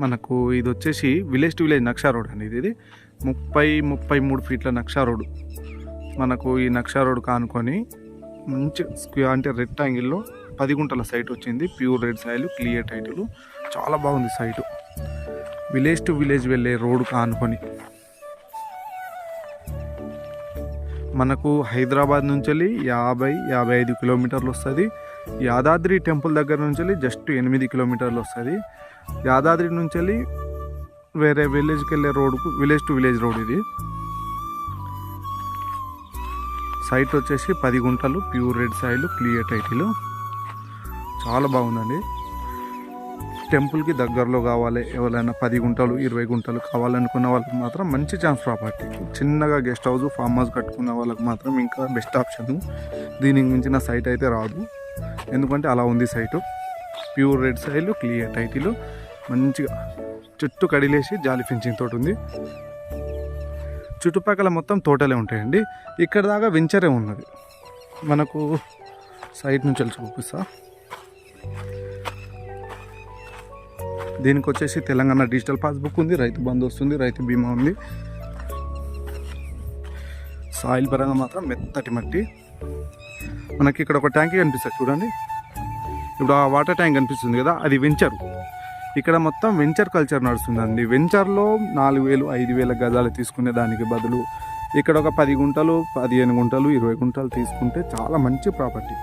మనకు ఇది వచ్చేసి విలేజ్ టు విలేజ్ నక్షా రోడ్ అనేది ఇది. ఇది ముప్పై ముప్పై మూడు ఫీట్ల నక్షా రోడ్. మనకు ఈ నక్షా రోడ్ కానుకొని మంచి స్క్వేర్ అంటే రెక్టాంగిల్లో పది గుంటల సైట్ వచ్చింది. Pure red soil clear title చాలా బాగుంది సైటు విలేజ్ టు విలేజ్ వెళ్ళే రోడ్ కానుకొని. మనకు హైదరాబాద్ నుంచి వెళ్ళి యాభై యాభై ఐదు కిలోమీటర్లు వస్తుంది. యాదాద్రి టెంపుల్ దగ్గర నుంచి వెళ్ళి జస్ట్ ఎనిమిది కిలోమీటర్లు వస్తుంది. యాదాద్రి నుంచి వెళ్ళి వేరే విలేజ్కి వెళ్ళే రోడ్కు విలేజ్ టు విలేజ్ రోడ్ ఇది. సైట్ వచ్చేసి పది గుంటలు pure red soil clear title. చాలా బాగుందండి. టెంపుల్కి దగ్గరలో కావాలి ఎవరైనా పది గుంటలు ఇరవై గుంటలు కావాలనుకున్న వాళ్ళకి మాత్రం మంచి ఛాన్స్ ప్రాపర్టీ. చిన్నగా గెస్ట్ హౌస్ ఫామ్ హౌస్ కట్టుకున్న వాళ్ళకి మాత్రం ఇంకా బెస్ట్ ఆప్షన్. దీనికి మించిన సైట్ అయితే రాదు. ఎందుకంటే అలా ఉంది site. Pure red soil clear title. మంచిగా చుట్టూ కడిలేసి జాలి ఫెన్సింగ్ తోటి ఉంది. చుట్టుపక్కల మొత్తం తోటలే ఉంటాయండి. ఇక్కడ దాకా వెంచరే ఉన్నది. మనకు సైట్ నుంచి వెళ్ళి చూపిస్తా. దీనికి వచ్చేసి తెలంగాణ డిజిటల్ పాస్బుక్ ఉంది రైతు బంధు వస్తుంది రైతు బీమా ఉంది. సాయిల్ పరంగా మాత్రం మెత్తటి మట్టి. మనకి ఇక్కడ ఒక ట్యాంక్ కనిపిస్తుంది చూడండి. ఇప్పుడు ఆ వాటర్ ట్యాంక్ కనిపిస్తుంది కదా అది వెంచర్. ఇక్కడ మొత్తం వెంచర్ కల్చర్ నడుస్తుందండి. వెంచర్లో నాలుగు వేలు ఐదు వేల గజాలు తీసుకునే దానికి బదులు ఇక్కడ ఒక పది గుంటలు పదిహేను గుంటలు ఇరవై గుంటలు తీసుకుంటే చాలా మంచి ప్రాపర్టీ.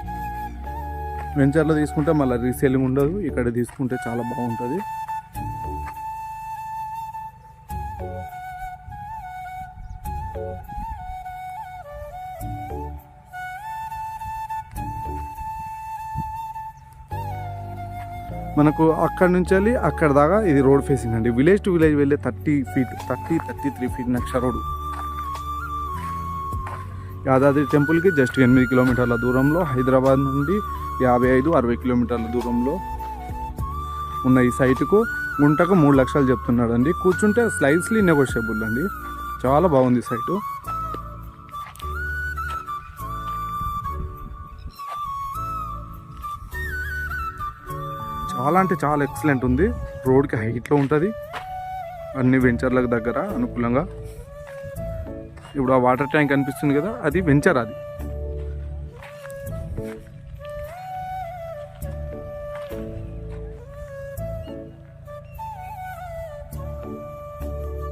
వెంచర్లో తీసుకుంటే మళ్ళీ రీసేలింగ్ ఉండదు ఇక్కడ తీసుకుంటే చాలా బాగుంటుంది. మనకు అక్కడ నుంచి వెళ్ళి అక్కడ దాకా ఇది రోడ్ ఫేసింగ్ అండి. విలేజ్ టు విలేజ్ వెళ్ళే thirty feet thirty thirty three feet నక్ష road. Yadadri టెంపుల్కి జస్ట్ ఎనిమిది కిలోమీటర్ల దూరంలో హైదరాబాద్ నుండి యాభై ఐదు అరవై కిలోమీటర్ల దూరంలో ఉన్న ఈ సైటుకు గుంటకు మూడు లక్షలు చెప్తున్నాడు అండి కూర్చుంటే స్లైస్లీ నెగోషియబుల్ అండి. చాలా బాగుంది సైటు చాలా అంటే చాలా ఎక్సలెంట్ ఉంది. రోడ్కి హైట్లో ఉంటుంది. అన్ని వెంచర్లకు దగ్గర అనుకూలంగా. ఇప్పుడు ఆ వాటర్ ట్యాంక్ కనిపిస్తుంది కదా అది వెంచర్ అది.